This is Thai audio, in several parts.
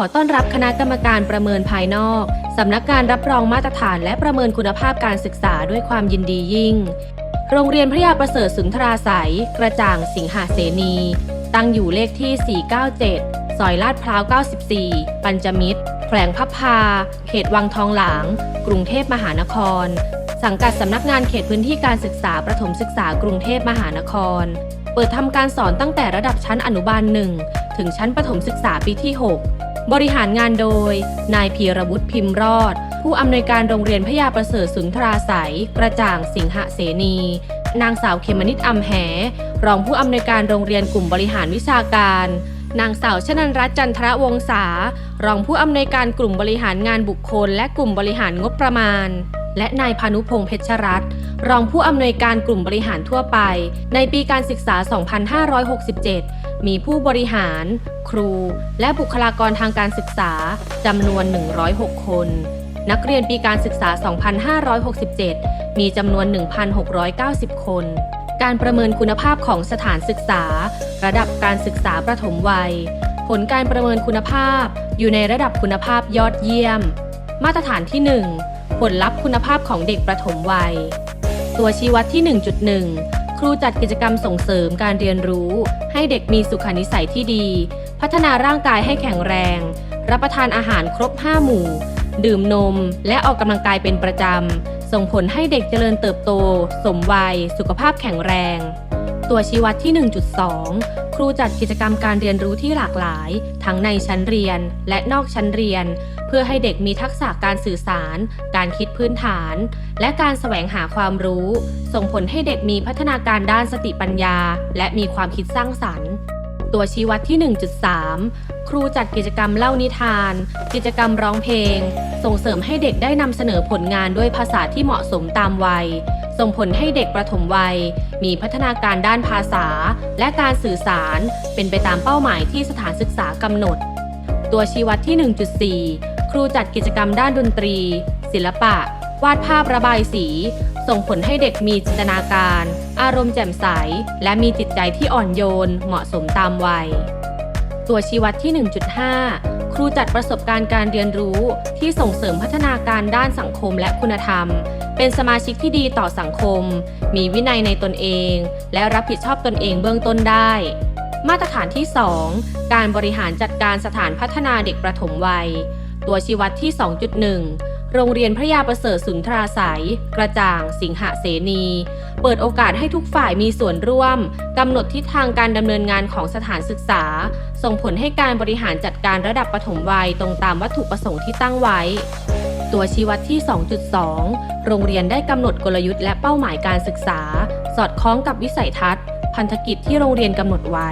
ขอต้อนรับคณะกรรมการประเมินภายนอก สำนักงานรับรองมาตรฐานและประเมินคุณภาพการศึกษาด้วยความยินดียิ่ง โรงเรียนพระยาประเสริฐสุนทราสายกระจ่างสิงหาเสนี ตั้งอยู่เลขที่ 497 ซอยลาดพร้าว 94 ปัญจมิตร แขวงพับพา เขตวังทองหลาง กรุงเทพมหานคร สังกัดสำนักงานเขตพื้นที่การศึกษาประถมศึกษากรุงเทพมหานคร เปิดทำการสอนตั้งแต่ระดับชั้นอนุบาล1ถึงชั้นประถมศึกษาปีที่ 6 บริหารงานโดย นายพีรวุฒิพิมพ์รอด ผู้อำนวยการโรงเรียนพยาประเสริฐสุนทราสายกระจ่างสิงหเสนี นางสาวเขมนิตอำแห รองผู้อำนวยการโรงเรียนกลุ่มบริหารวิชาการ นางสาวชนันรัตน์จันทรวงศา รองผู้อำนวยการกลุ่มบริหารงานบุคคล และกลุ่มบริหารงบประมาณ และนายพานุพงษ์เพชรรัตน์รองผู้อำนวยการกลุ่มบริหารทั่วไป ในปีการศึกษา 2567 มีผู้บริหาร ครู และบุคลากรทางการศึกษาจำนวน 106 คน นักเรียนปีการศึกษา 2567 มีจำนวน 1,690 คนการประเมินคุณภาพของสถานศึกษา ระดับการศึกษาประถมวัย ผลการประเมินคุณภาพอยู่ในระดับคุณภาพยอดเยี่ยม มาตรฐานที่1 ผลลัพธ์คุณภาพของเด็กประถมวัย ตัวชี้วัดที่ 1.1 ครูจัดกิจกรรมส่งเสริมการเรียนรู้ ให้เด็กมีสุขนิสัยที่ดี พัฒนาร่างกายให้แข็งแรง รับประทานอาหารครบ 5 หมู่ ดื่มนม และออกกำลังกายเป็นประจำ ส่งผลให้เด็กเจริญเติบโต สมวัย สุขภาพแข็งแรง ตัวชี้วัดที่ 1.2 รูจัดกิจกรรมการเรียนรู้ที่หลากหลาย ทั้งในชั้นเรียนและนอกชั้นเรียน เพื่อให้เด็กมีทักษะการสื่อสาร การคิดพื้นฐาน และการแสวงหาความรู้ ส่งผลให้เด็กมีพัฒนาการด้านสติปัญญา และมีความคิดสร้างสรรค์ตัวชี้วัดที่ 1.3 ครูจัดกิจกรรมเล่านิทาน กิจกรรมร้องเพลง ส่งเสริมให้เด็กได้นำเสนอผลงานด้วยภาษาที่เหมาะสมตามวัย ส่งผลให้เด็กประถมวัย มีพัฒนาการด้านภาษา และการสื่อสารเป็นไปตามเป้าหมายที่สถานศึกษากำหนด ตัวชี้วัดที่ 1.4 ครูจัดกิจกรรมด้านดนตรี ศิลปะ วาดภาพระบายสี ส่งผลให้เด็กมีจินตนาการ อารมณ์แจ่มใส และมีจิตใจที่อ่อนโยน เหมาะสมตามวัย ตัวชี้วัดที่ 1.5ครูจัดประสบการณ์การเรียนรู้ที่ส่งเสริมพัฒนาการด้านสังคมและคุณธรรม เป็นสมาชิกที่ดีต่อสังคม มีวินัยในตนเอง และรับผิดชอบตนเองเบื้องต้นได้ มาตรฐานที่ 2 การบริหารจัดการสถานพัฒนาเด็กประถมวัย ตัวชี้วัดที่ 2.1 โรงเรียนพระยาประเสริฐสุนทราสายกระจ่าง สิงหเสนี เปิดโอกาสให้ทุกฝ่ายมีส่วนร่วมกำหนดทิศทางการดำเนินงานของสถานศึกษา ส่งผลให้การบริหารจัดการระดับปฐมวัยตรงตามวัตถุประสงค์ที่ตั้งไว้ ตัวชี้วัดที่ 2.2 โรงเรียนได้กำหนดกลยุทธ์และเป้าหมายการศึกษา สอดคล้องกับวิสัยทัศน์ พันธกิจที่โรงเรียนกำหนดไว้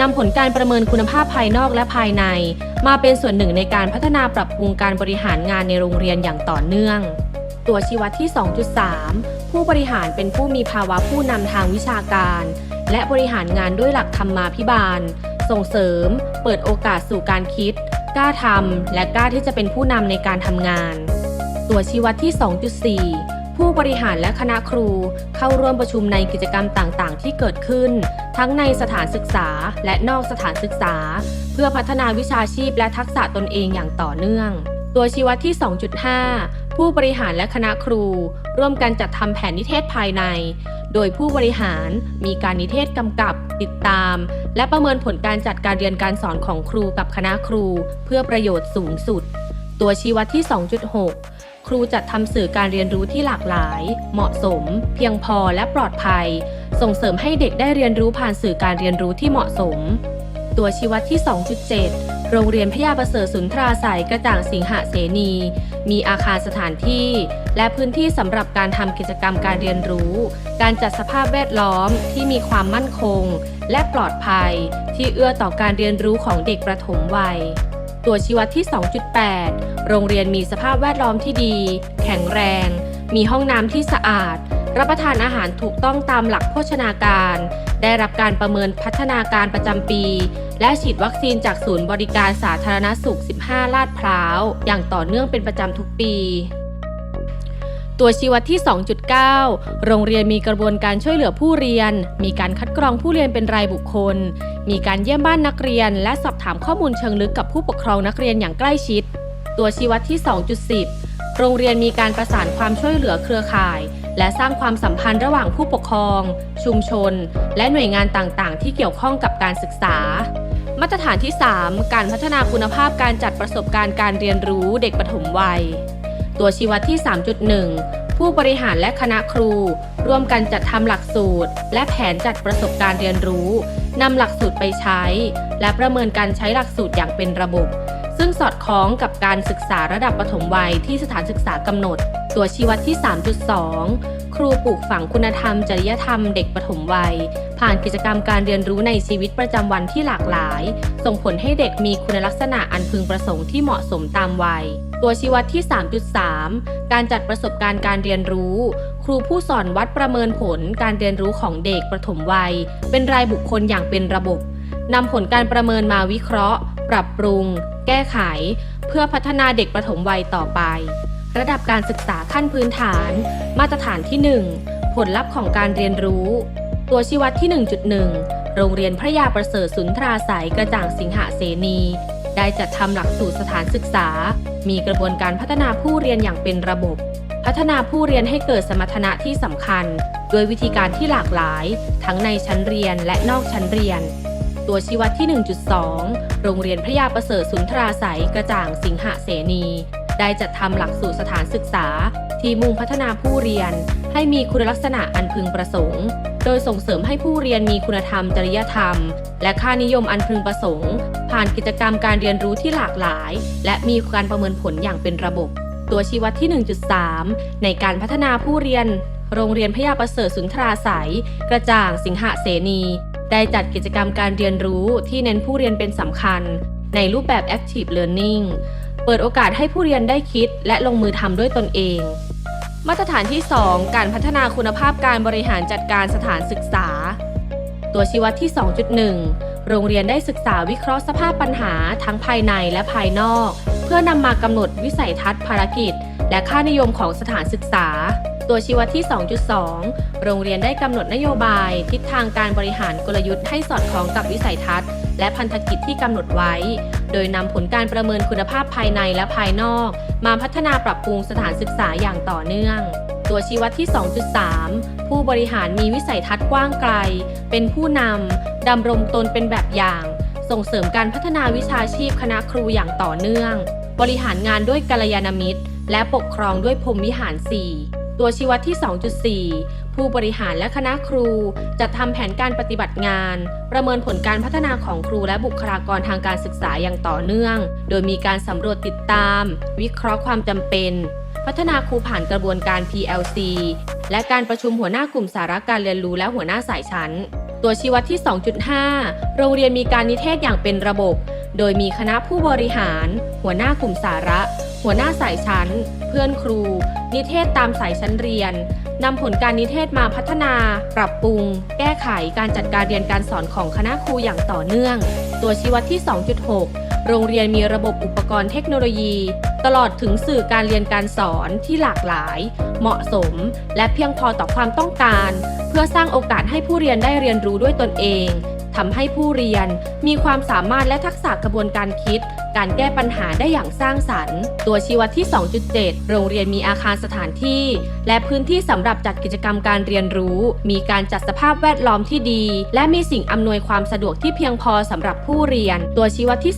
นำผลการประเมินคุณภาพภายนอกและภายใน มาเป็นส่วนหนึ่งในการพัฒนาปรับปรุงการบริหารงานในโรงเรียนอย่างต่อเนื่อง ตัวชี้วัดที่ 2.3 ผู้บริหารเป็นผู้มีภาวะผู้นำทางวิชาการ และบริหารงานด้วยหลักธรรมาภิบาล ส่งเสริม เปิดโอกาสสู่การคิด กล้าทำและกล้าที่จะเป็นผู้นำในการทำงาน ตัวชี้วัดที่ 2.4 ผู้บริหารและคณะครูเข้าร่วมประชุมในกิจกรรมต่างๆ ที่เกิดขึ้น ทั้งในสถานศึกษาและนอกสถานศึกษา เพื่อพัฒนาวิชาชีพและทักษะตนเองอย่างต่อเนื่อง ตัวชี้วัดที่ 2.5 ผู้บริหารและคณะครู ร่วมกันจัดทำแผนนิเทศภายใน โดยผู้บริหารมีการนิเทศกำกับ ติดตาม และประเมินผลการจัดการเรียนการสอนของครูกับคณะครู เพื่อประโยชน์สูงสุดตัวชี้วัดที่ 2.6 ครูจัดทำสื่อการเรียนรู้ที่หลากหลาย เหมาะสม เพียงพอและปลอดภัย ส่งเสริมให้เด็กได้เรียนรู้ผ่านสื่อการเรียนรู้ที่เหมาะสม ตัวชี้วัดที่ 2.7 โรงเรียนพยาประเสริฐสุนทราสายกระจ่างสิงหเสนี มีอาคารสถานที่ และพื้นที่สำหรับการทำกิจกรรมการเรียนรู้ การจัดสภาพแวดล้อมที่มีความมั่นคง และปลอดภัย ที่เอื้อต่อการเรียนรู้ของเด็กประถมวัย ตัวชี้วัดที่ 2.8 โรงเรียนมีสภาพแวดล้อมที่ดี แข็งแรง มีห้องน้ำที่สะอาด รับประทานอาหารถูกต้องตามหลักโภชนาการ ได้รับการประเมินพัฒนาการประจำปี และฉีดวัคซีนจากศูนย์บริการสาธารณสุข 15 ลาดพร้าว อย่างต่อเนื่องเป็นประจำทุกปี ตัวชี้วัดที่ 2.9 โรงเรียนมีกระบวนการช่วยเหลือผู้เรียน มีการคัดกรองผู้เรียนเป็นรายบุคคล มีการเยี่ยมบ้านนักเรียน และสอบถามข้อมูลเชิงลึกกับผู้ปกครองนักเรียนอย่างใกล้ชิด ตัวชี้วัดที่ 2.10 โรงเรียนมีการประสานความช่วยเหลือเครือข่าย และสร้างความสัมพันธ์ระหว่างผู้ปกครอง ชุมชน และหน่วยงานต่างๆ ที่เกี่ยวข้องกับการศึกษามาตรฐานที่ 3 การพัฒนาคุณภาพการจัดประสบการณ์การเรียนรู้เด็กปฐมวัย ตัวชี้วัดที่ 3.1 ผู้บริหารและคณะครู ร่วมกันจัดทำหลักสูตร และแผนจัดประสบการณ์เรียนรู้นำหลักสูตรไปใช้ และประเมินการใช้หลักสูตรอย่างเป็นระบบ ซึ่งสอดคล้องกับการศึกษาระดับปฐมวัยที่สถานศึกษากำหนด ตัวชี้วัดที่ 3.2 ครูปลูกฝังคุณธรรม จริยธรรมเด็กปฐมวัย ผ่านกิจกรรมการเรียนรู้ในชีวิตประจำวันที่หลากหลาย ส่งผลให้เด็กมีคุณลักษณะอันพึงประสงค์ที่เหมาะสมตามวัย ตัวชี้วัดที่ 3.3 การจัดประสบการณ์การเรียนรู้ ครูผู้สอนวัดประเมินผลการเรียนรู้ของเด็กประถมวัย เป็นรายบุคคลอย่างเป็นระบบนำผลการประเมินมาวิเคราะห์ ปรับปรุง แก้ไข เพื่อพัฒนาเด็กประถมวัยต่อไป ระดับการศึกษาขั้นพื้นฐาน มาตรฐานที่ 1 ผลลัพธ์ของการเรียนรู้ ตัวชี้วัดที่ 1.1 โรงเรียนพระยาประเสริฐสุนทราสายกระจ่างสิงหเสนี ได้จัดทำหลักสูตรสถานศึกษา มีกระบวนการพัฒนาผู้เรียนอย่างเป็นระบบ พัฒนาผู้เรียนให้เกิดสมรรถนะที่สำคัญโดยวิธีการที่หลากหลาย ทั้งในชั้นเรียนและนอกชั้นเรียน ตัวชี้วัดที่ 1.2 โรงเรียนพระยาประเสริฐสุนทราสายกระจ่างสิงหเสนี ได้จัดทำหลักสูตรสถานศึกษา ที่มุ่งพัฒนาผู้เรียน ให้มีคุณลักษณะอันพึงประสงค์ โดยส่งเสริมให้ผู้เรียนมีคุณธรรม จริยธรรม และค่านิยมอันพึงประสงค์ ผ่านกิจกรรมการเรียนรู้ที่หลากหลาย และมีการประเมินผลอย่างเป็นระบบ ตัวชี้วัดที่ 1.3 ในการพัฒนาผู้เรียน โรงเรียนพยาประเสริฐสุนทราสายกระจ่างสิงหเสนี ได้จัดกิจกรรมการเรียนรู้ที่เน้นผู้เรียนเป็นสำคัญ ในรูปแบบ Active Learning เปิดโอกาสให้ผู้เรียนได้คิดและลงมือทำด้วยตนเอง มาตรฐานที่ 2 การพัฒนาคุณภาพการบริหารจัดการสถานศึกษา ตัวชี้วัดที่ 2.1 โรงเรียนได้ศึกษาวิเคราะห์สภาพปัญหาทั้งภายในและภายนอก เพื่อนำมากำหนดวิสัยทัศน์ภารกิจ และค่านิยมของสถานศึกษา ตัวชี้วัดที่ 2.2 โรงเรียนได้กำหนดนโยบาย ทิศทางการบริหารกลยุทธ์ให้สอดคล้องกับวิสัยทัศน์ และพันธกิจที่กำหนดไว้ ดยนำผลการประเมินคุณภาพภายในและภายนอก มาพัฒนาปรับปรุงสถานศึกษาอย่างต่อเนื่อง ตัวชี้วัดที่ 2.3 ผู้บริหารมีวิสัยทัศน์กว้างไกล เป็นผู้นำดำรงตนเป็นแบบอย่าง ส่งเสริมการพัฒนาวิชาชีพคณะครูอย่างต่อเนื่อง บริหารงานด้วยกัลยาณมิตร และปกครองด้วยพรมวิหาร4 ตัวชี้วัดที่ 2.4 ผู้บริหารและคณะครูจัดทำแผนการปฏิบัติงาน ประเมินผลการพัฒนาของครูและบุคลากรทางการศึกษาอย่างต่อเนื่อง โดยมีการสำรวจติดตาม วิเคราะห์ความจำเป็น พัฒนาครูผ่านกระบวนการ PLC และการประชุมหัวหน้ากลุ่มสาระการเรียนรู้และหัวหน้าสายชั้น ตัวชี้วัดที่ 2.5 โรงเรียนมีการนิเทศอย่างเป็นระบบ โดยมีคณะผู้บริหาร หัวหน้ากลุ่มสาระ หัวหน้าสายชั้น เพื่อนครู นิเทศตามสายชั้นเรียนนำผลการนิเทศมาพัฒนา ปรับปรุง แก้ไขการจัดการเรียนการสอนของคณะครูอย่างต่อเนื่อง ตัวชี้วัดที่ 2.6 โรงเรียนมีระบบอุปกรณ์เทคโนโลยี ตลอดถึงสื่อการเรียนการสอนที่หลากหลาย เหมาะสม และเพียงพอต่อความต้องการ เพื่อสร้างโอกาสให้ผู้เรียนได้เรียนรู้ด้วยตนเองทำให้ผู้เรียนมีความสามารถและทักษะกระบวนการคิด การแก้ปัญหาได้อย่างสร้างสรรค์ ตัวชี้วัดที่ 2.7 โรงเรียนมีอาคารสถานที่ และพื้นที่สำหรับจัดกิจกรรมการเรียนรู้ มีการจัดสภาพแวดล้อมที่ดี และมีสิ่งอำนวยความสะดวกที่เพียงพอสำหรับผู้เรียน ตัวชี้วัดที่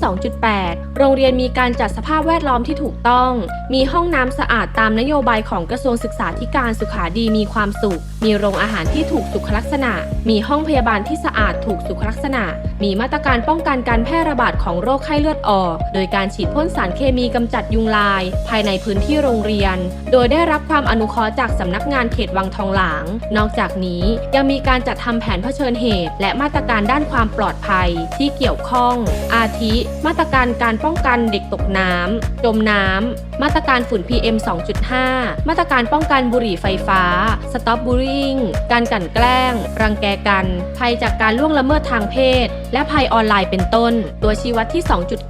2.8 โรงเรียนมีการจัดสภาพแวดล้อมที่ถูกต้อง มีห้องน้ำสะอาดตามนโยบายของกระทรวงศึกษาธิการสุขาดีมีความสุข มีโรงอาหารที่ถูกสุขลักษณะ มีห้องพยาบาลที่สะอาดถูกสุขลักษณะ มีมาตรการป้องกันการแพร่ระบาดของโรคไข้เลือดออก โดยการฉีดพ่นสารเคมีกำจัดยุงลาย ภายในพื้นที่โรงเรียน โดยได้รับความอนุเคราะห์จากสำนักงานเขตวังทองหลาง นอกจากนี้ยังมีการจัดทำแผนเผชิญเหตุ และมาตรการด้านความปลอดภัยที่เกี่ยวข้อง อาทิ มาตรการการป้องกันเด็กตกน้ำจมน้ำมาตรการฝุ่น PM 2.5 มาตรการป้องกันบุหรี่ไฟฟ้า Stop Bullying การกลั่นแกล้ง รังแกกัน ภัยจากการล่วงละเมิดทางเพศและภัยออนไลน์เป็นต้น ตัวชี้วัดที่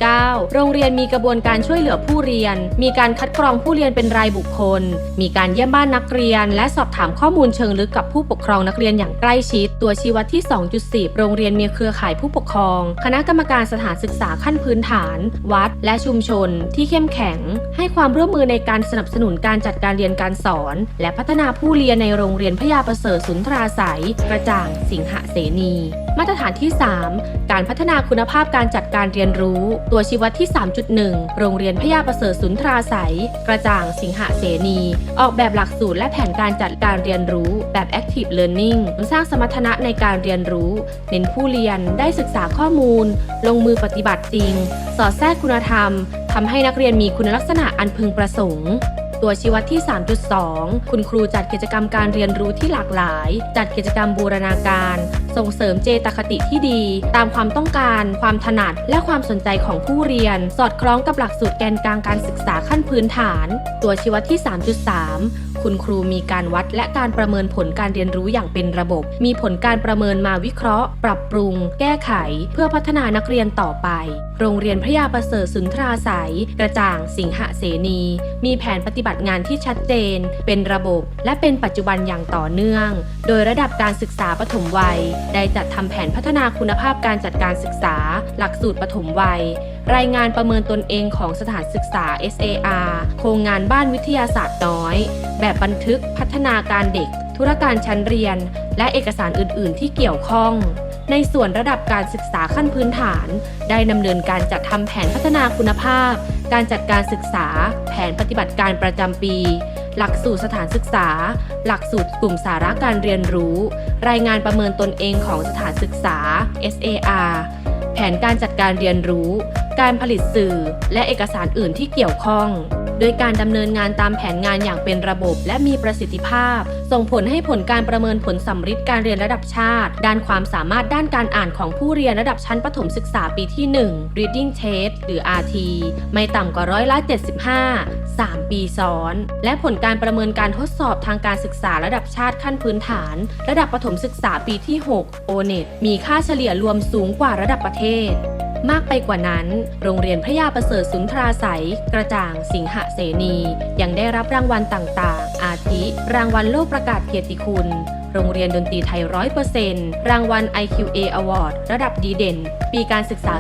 2.9 โรงเรียนมีกระบวนการช่วยเหลือผู้เรียน มีการคัดกรองผู้เรียนเป็นรายบุคคล มีการเยี่ยมบ้านนักเรียน และสอบถามข้อมูลเชิงลึกกับผู้ปกครองนักเรียนอย่างใกล้ชิด ตัวชี้วัดที่ 2.10 โรงเรียนมีเครือข่ายผู้ปกครอง คณะกรรมการสถานศึกษาขั้นพื้นฐาน วัด และชุมชน ที่เข้มแข็ง ให้ความร่วมมือในการสนับสนุนการจัดการเรียนการสอน และพัฒนาผู้เรียนในโรงเรียนพยาประเสริฐสุนทราสายกระจ่างสิงหเสนี มาตรฐานที่ 3การพัฒนาคุณภาพการจัดการเรียนรู้ ตัวชี้วัดที่ 3.1 โรงเรียนพยาประเสริฐสุนทราสายกระจ่างสิงหเสนี ออกแบบหลักสูตรและแผนการจัดการเรียนรู้แบบ active learning สร้างสมรรถนะในการเรียนรู้ เน้นผู้เรียนได้ศึกษาข้อมูล ลงมือปฏิบัติจริง สอดแทรกคุณธรรมทำให้นักเรียนมีคุณลักษณะอันพึงประสงค์ ตัวชี้วัดที่ 3.2 คุณครูจัดกิจกรรมการเรียนรู้ที่หลากหลาย จัดกิจกรรมบูรณาการ ส่งเสริมเจตคติที่ดี ตามความต้องการ ความถนัด และความสนใจของผู้เรียน สอดคล้องกับหลักสูตรแกนกลางการศึกษาขั้นพื้นฐาน ตัวชี้วัดที่ 3.3 คุณครูมีการวัดและการประเมินผลการเรียนรู้อย่างเป็นระบบ มีผลการประเมินมาวิเคราะห์ ปรับปรุง แก้ไข เพื่อพัฒนานักเรียนต่อไป โรงเรียนพระยาประเสริฐสุนทราสายกระจ่าง สิงหเสนี มีแผนปฏิบัติงานที่ชัดเจน เป็นระบบ และเป็นปัจจุบันอย่างต่อเนื่อง โดยระดับการศึกษาปฐมวัย ได้จัดทำแผนพัฒนาคุณภาพการจัดการศึกษา หลักสูตรปฐมวัย รายงานประเมินตนเองของสถานศึกษา SAR โครงงานบ้านวิทยาศาสตร์น้อย แบบบันทึกพัฒนาการเด็ก ธุรการชั้นเรียน และเอกสารอื่น ๆ ที่เกี่ยวข้อง ในส่วนระดับการศึกษาขั้นพื้นฐาน ได้ดำเนินการจัดทำแผนพัฒนาคุณภาพ การจัดการศึกษา แผนปฏิบัติการประจำปีหลักสูตรสถานศึกษา หลักสูตรกลุ่มสาระการเรียนรู้ รายงานประเมินตนเองของสถานศึกษา SAR แผนการจัดการเรียนรู้ การผลิตสื่อ และเอกสารอื่นที่เกี่ยวข้อง โดยการดำเนินงานตามแผนงานอย่างเป็นระบบและมีประสิทธิภาพ ส่งผลให้ผลการประเมินผลสัมฤทธิ์การเรียนระดับชาติ ด้านความสามารถด้านการอ่านของผู้เรียนระดับชั้นประถมศึกษาปีที่ 1 reading test หรือ RT ไม่ต่ำกว่าร้อยละ 75 3 ปีซ้อน และผลการประเมินการทดสอบทางการศึกษาระดับชาติขั้นพื้นฐาน ระดับประถมศึกษาปีที่ 6 ONET มีค่าเฉลี่ยรวมสูงกว่าระดับประเทศ มากไปกว่านั้น โรงเรียนพระยาประเสริฐสุนทราใสยกระจ่าง สิงหเสนี ยังได้รับรางวัลต่างๆ อาทิ รางวัลโลกประกาศเกียรติคุณโรงเรียนดนตรีไทย 100%รางวัล IQA Award ระดับดีเด่น ปีการศึกษา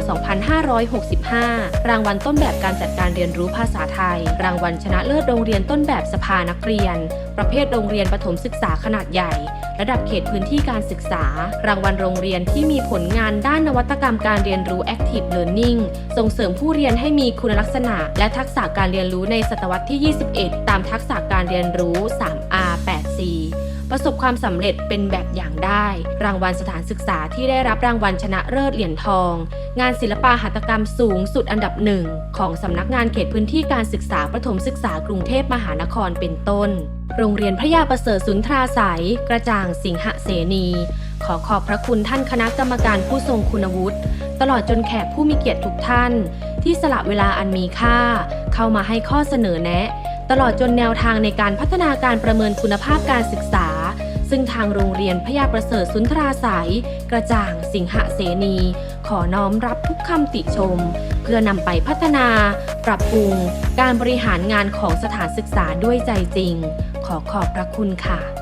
2565 รางวัลต้นแบบการจัดการเรียนรู้ภาษาไทย รางวัลชนะเลิศโรงเรียนต้นแบบสภานักเรียน ประเภทโรงเรียนประถมศึกษาขนาดใหญ่ ระดับเขตพื้นที่การศึกษา รางวัลโรงเรียนที่มีผลงานด้านนวัตกรรมการเรียนรู้ Active Learning ส่งเสริมผู้เรียนให้มีคุณลักษณะ และทักษะการเรียนรู้ในศตวรรษที่ 21 ตามทักษะการเรียนรู้ 3R ประสบความสำเร็จเป็นแบบอย่างได้ รางวัลสถานศึกษาที่ได้รับรางวัลชนะเลิศเหรียญทอง งานศิลปะหัตถกรรมสูงสุดอันดับหนึ่งของสำนักงานเขตพื้นที่การศึกษาประถมศึกษากรุงเทพมหานครเป็นต้น โรงเรียนพระยาประเสริฐสุนทราสายกระจ่างสิงหเสนี ขอขอบพระคุณท่านคณะกรรมการผู้ทรงคุณวุฒิตลอดจนแขกผู้มีเกียรติทุกท่าน ที่สละเวลาอันมีค่า เข้ามาให้ข้อเสนอแนะ ตลอดจนแนวทางในการพัฒนาการประเมินคุณภาพการศึกษา ซึ่งทางโรงเรียนพยาประเสริฐสุนทราสายกระจ่างสิงหเสนี ขอน้อมรับทุกคำติชม เพื่อนำไปพัฒนา ปรับปรุง การบริหารงานของสถานศึกษาด้วยใจจริง ขอขอบพระคุณค่ะ